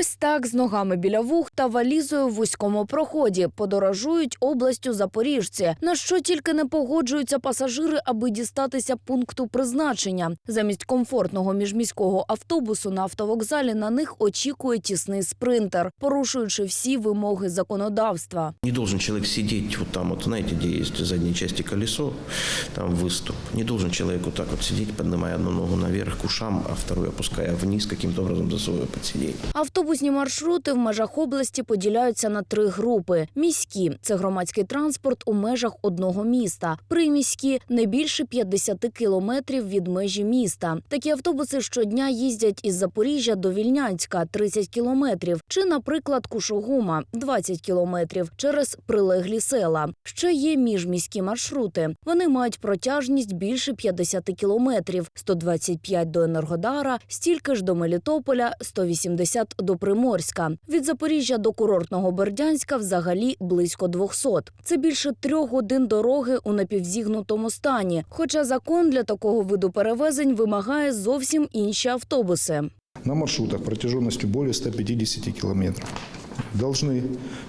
Ось так з ногами біля вух та валізою в вузькому проході подорожують областю запоріжці. На що тільки не погоджуються пасажири, аби дістатися пункту призначення. Замість комфортного міжміського автобусу на автовокзалі на них очікує тісний спринтер, порушуючи всі вимоги законодавства. Не должен человек сидеть вот там, вот знаете, где есть в задней части колесо, там выступ. Не должен человек вот так вот сидеть, одну ногу наверх к ушам, а вторую опуская вниз, каким-то образом засовывая под сиденье. Автобусні маршрути в межах області поділяються на три групи: міські це громадський транспорт у межах одного міста, приміські не більше 50 кілометрів від межі міста. Такі автобуси щодня їздять із Запоріжжя до Вільнянська 30 кілометрів, чи, наприклад, Кушогума 20 кілометрів через прилеглі села. Ще є міжміські маршрути. Вони мають протяжність більше 50 кілометрів, 125 до Енергодара, стільки ж до Мелітополя, 180 до Приморська. Від Запоріжжя до курортного Бердянська взагалі близько 200. Це більше трьох годин дороги у напівзігнутому стані. Хоча закон для такого виду перевезень вимагає зовсім інші автобуси. на маршрутах протяженностью более 150 километров должны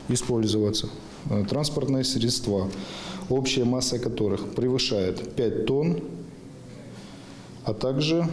использоваться э, транспортные средства, общая масса которых превышает 5 тонн, а также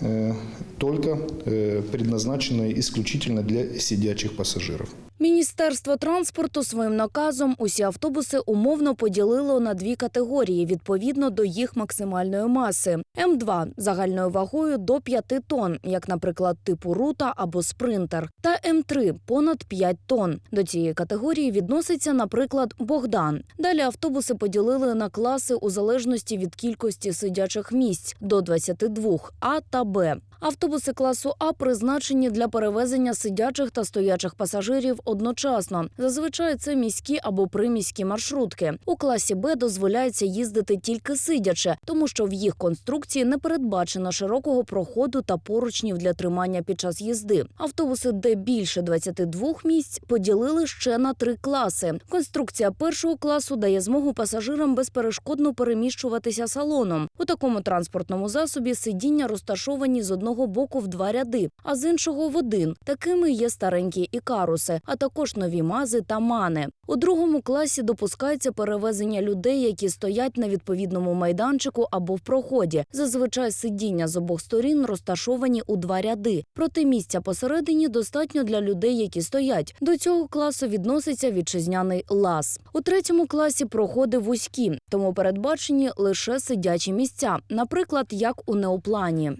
э, только э, предназначенные исключительно для сидячих пассажиров. Міністерство транспорту своїм наказом усі автобуси умовно поділило на дві категорії відповідно до їх максимальної маси. М2 загальною вагою до 5 тонн, як, наприклад, типу рута або спринтер, та М3 понад 5 тонн. До цієї категорії відноситься, наприклад, Богдан. Далі автобуси поділили на класи у залежності від кількості сидячих місць до 22 А та Б. Автобуси класу А призначені для перевезення сидячих та стоячих пасажирів одночасно. Зазвичай це міські або приміські маршрутки. У класі Б дозволяється їздити тільки сидячи, тому що в їх конструкції не передбачено широкого проходу та поручнів для тримання під час їзди. Автобуси, де більше 22 місць, поділили ще на три класи. Конструкція першого класу дає змогу пасажирам безперешкодно переміщуватися салоном. У такому транспортному засобі сидіння розташовані з одного боку в два ряди, а з іншого в один. Такими є старенькі ікаруси, а також нові мази та мани. У другому класі допускається перевезення людей, які стоять на відповідному майданчику або в проході. Зазвичай сидіння з обох сторін розташовані у два ряди. Проте місця посередині достатньо для людей, які стоять. До цього класу відноситься вітчизняний лаз. У третьому класі проходи вузькі, тому передбачені лише сидячі місця, наприклад, як у неоплані.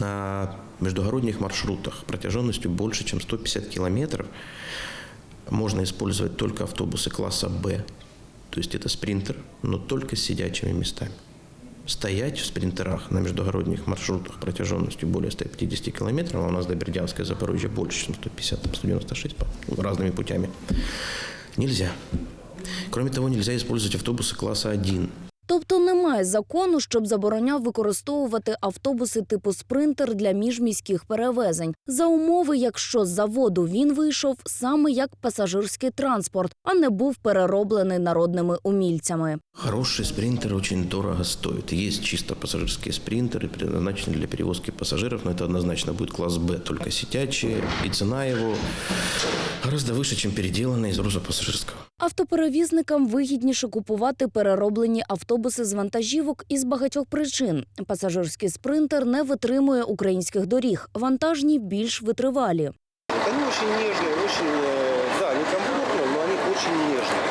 На междугородних маршрутах протяженностью больше, чем 150 километров можно использовать только автобусы класса «Б». То есть это спринтер, но только с сидячими местами. Стоять в спринтерах на междугородних маршрутах протяженностью более 150 километров, а у нас до Бердянска и Запорожья больше, чем 150, там 196 по- ну, разными путями, нельзя. Кроме того, нельзя использовать автобусы класса 1. Тобто немає закону, щоб забороняв використовувати автобуси типу спринтер для міжміських перевезень за умови, якщо з заводу він вийшов саме як пасажирський транспорт, а не був перероблений народними умільцями. Хороший спринтер очень дорого стоит. Есть чисто пассажирские спринтеры, предназначенные для перевозки пассажиров, но это однозначно будет класс Б, только сидячие, и цена его гораздо выше, чем переделанный из грузопассажирского. Автоперевізникам вигідніше купувати перероблені автобуси з вантажівок із багатьох причин. Пасажирський спринтер не витримує українських доріг, вантажні більш витривалі. Они очень нежные, очень, э, да, некомфортно, но они очень нежные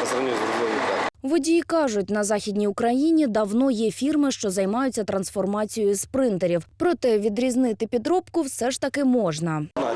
по сравнению с грузовиками. Водії кажуть, на західній Україні давно є фірми, що займаються трансформацією спринтерів. Проте відрізнити підробку все ж таки можна. Она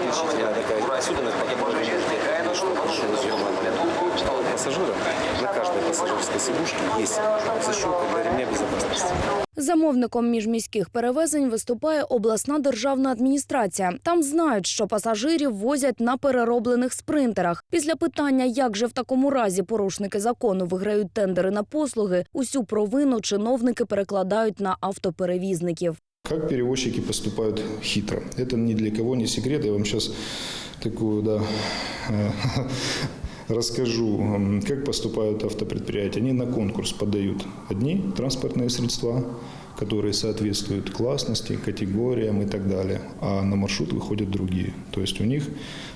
пассажирской сидушке есть защелка для ремня безопасности. Замовником міжміських перевезень виступає обласна державна адміністрація. Там знають, що пасажирів возять на перероблених спринтерах. Після питання, як же в такому разі порушники закону виграють тендери на послуги, усю провину чиновники перекладають на автоперевізників. Как перевозчики поступают хитро. Это ни для кого не секрет. Я вам сейчас такую, да, э, расскажу, м, как поступают автопредприятия. Они на конкурс подают одни транспортные средства, которые соответствуют классности, категориям и так далее. А на маршрут выходят другие. То есть у них,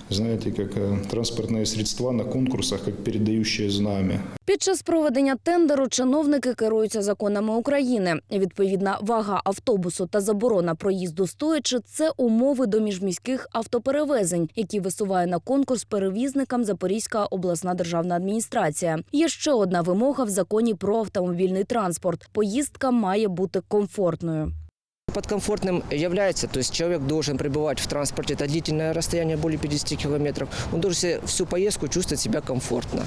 знаете, как э, транспортные средства на конкурсах, как передающее знамя. Під час проведення тендеру чиновники керуються законами України. Відповідна вага автобусу та заборона проїзду стоячи – це умови до міжміських автоперевезень, які висуває на конкурс перевізникам Запорізька обласна державна адміністрація. Є ще одна вимога в законі про автомобільний транспорт: поїздка має бути комфортною. Под комфортным является, то есть человек должен пребывать в транспорте, это длительное расстояние более 50 километров, он должен себе всю поездку чувствовать себя комфортно.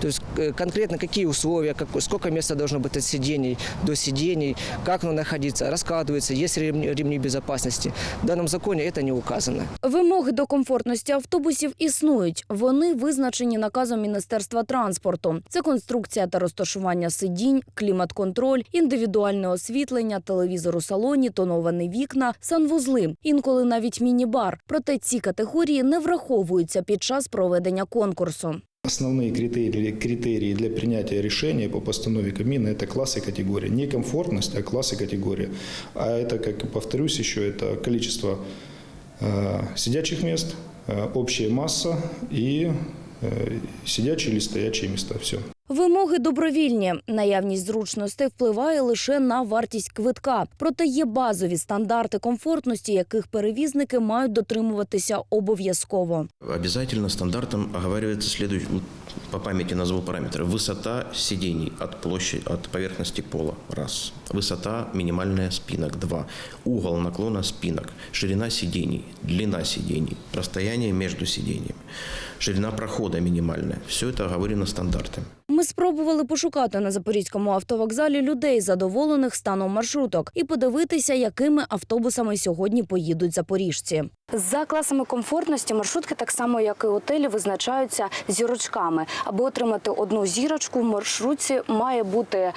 То есть э, конкретно какие условия, как, сколько места должно быть от сидений до сидений, как оно находиться, раскладывается, есть ли ремни, ремни безопасности. В данном законе это не указано. Вимоги до комфортності автобусів існують. Вони визначені наказом Міністерства транспорту. Це конструкція та розташування сидінь, клімат-контроль, індивідуальне освітлення, телевізор у салоні, тоновані вікна, санвузли, інколи навіть міні-бар. Проте ці категорії не враховуються під час проведення конкурсу. Основные критерии, критерии для принятия решения по постанове Кабмина – это класс и категория. Не комфортность, а класс и категория. А это, как повторюсь еще, это количество э, сидячих мест, э, общая масса и э, сидячие или стоячие места. Все. Вимоги добровільні. Наявність зручностей впливає лише на вартість квитка. Проте є базові стандарти комфортності, яких перевізники мають дотримуватися обов'язково. Обязательно стандартом оговаривается следующий, вот по памяти назову параметры. Высота сидений от площади, от поверхности пола – раз. Высота минимальная спинок – два. Угол наклона спинок, ширина сидений, длина сидений, расстояние между сидениями, ширина прохода минимальная. Все это оговорено стандартами. Спробували пошукати на запорізькому автовокзалі людей, задоволених станом маршруток, і подивитися, якими автобусами сьогодні поїдуть запоріжці. За класами комфортності маршрутки, так само як і готелі, визначаються зірочками. Аби отримати одну зірочку, в маршрутці має бути е,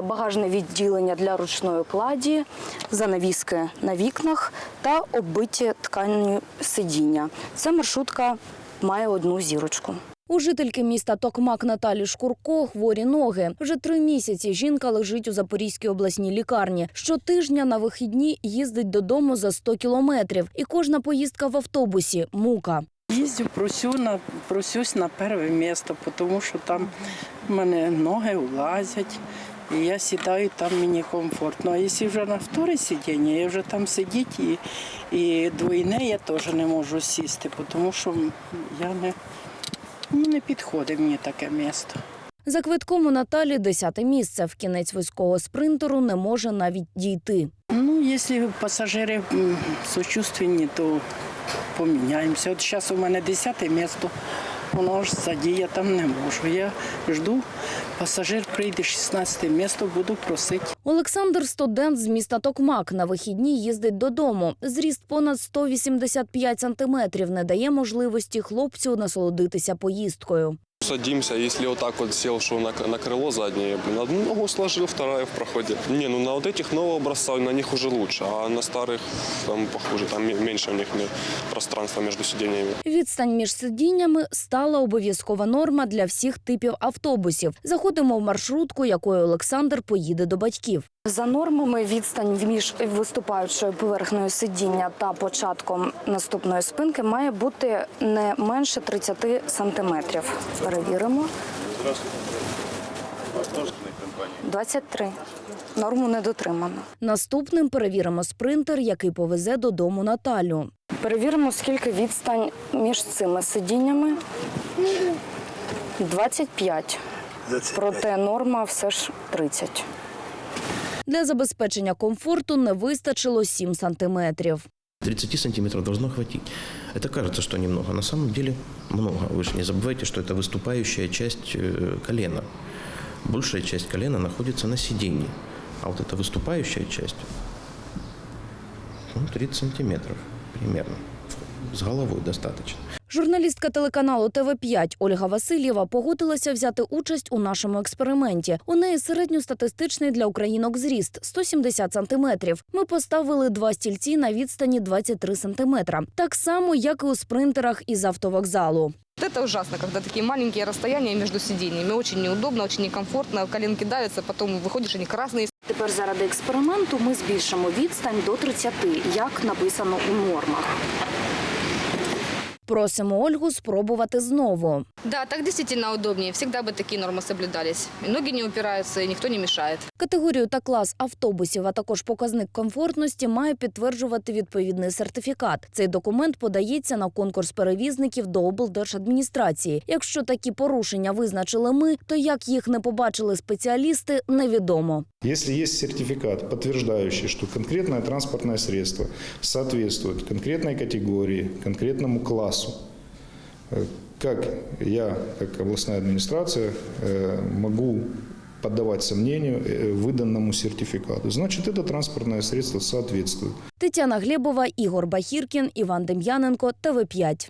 багажне відділення для ручної кладі, занавіски на вікнах та оббиті тканю сидіння. Ця маршрутка має одну зірочку. У жительки міста Токмак Наталі Шкурко хворі ноги. Вже три місяці жінка лежить у Запорізькій обласній лікарні. Щотижня на вихідні їздить додому за 100 кілометрів. І кожна поїздка в автобусі – мука. Їздю, просю на просюсь на перше місце, тому що там в мене ноги влазять. І я сідаю, там мені комфортно. А якщо вже на вторе сидіння, я вже там сидіти і, і двойне я теж не можу сісти, тому що я не, ну, не підходить мені таке місто. За квитком у Наталі десяте місце. В кінець вузького спринтеру не може навіть дійти. Ну, якщо пасажири сочувственні, то поміняємося. От зараз у мене десяте місце, воно ж ззаді, я там не можу. Я жду, пасажир прийде 16 місто, буду просити. Олександр студент з міста Токмак на вихідні їздить додому. Зріст понад 185 сантиметрів не дає можливості хлопцю насолодитися поїздкою. Садимся, если вот так вот сел, что на, на крыло заднее, блин, одну ногу сложил, вторая в проходе. Не, ну на вот этих нового образца, на них уже лучше, а на старых там похуже, там ме- меньше у них ме- пространства между сиденьями. Відстань між сидіннями стала обов'язкова норма для всіх типів автобусів. Заходимо в маршрутку, якою Олександр поїде до батьків. За нормами відстань між виступаючою поверхнею сидіння та початком наступної спинки має бути не менше 30 сантиметрів. Перевіримо. 23. Норму не дотримано. Наступним перевіримо спринтер, який повезе додому Наталю. Перевіримо, скільки відстань між цими сидіннями. 25. Проте норма все ж 30. Для забезпечення комфорту не вистачило 7 сантиметрів. 30 сантиметров должно хватить. Это кажется, что немного. На самом деле много. Вы же не забывайте, что это выступающая часть э, колена. Большая часть колена находится на сиденье. А вот эта выступающая часть, ну, 30 сантиметров примерно. с головой достаточно. Журналістка телеканалу ТВ5 Ольга Васильєва погодилася взяти участь у нашому експерименті. У неї середньостатистичний для українок зріст 170 сантиметрів. Ми поставили два стільці на відстані 23 сантиметра. Так само, як і у спринтерах із автовокзалу. Вот Это ужасно, когда такие маленькие расстояния между сиденьями. Очень неудобно, очень некомфортно. Коленки давятся, потом выходишь, они красные. Тепер заради експерименту ми збільшимо відстань до 30, як написано у нормах. Просимо Ольгу спробувати знову. Да, так действительно удобнее. Всегда бы такие нормы соблюдались. Ноги не упираются, и никто не мешает. Категорію та клас автобусів, а також показник комфортності має підтверджувати відповідний сертифікат. Цей документ подається на конкурс перевізників до облдержадміністрації. Якщо такі порушення визначили ми, то як їх не побачили спеціалісти, невідомо. Если есть сертификат, подтверждающий, что конкретное транспортное средство соответствует конкретной категории, конкретному классу, э, как я, как областная администрация, э, могу поддавать сомнению э, выданному сертификату, значит, это транспортное средство соответствует. Тетяна Глебова, Ігор Бахіркін, Іван Дем'яненко, ТВ5.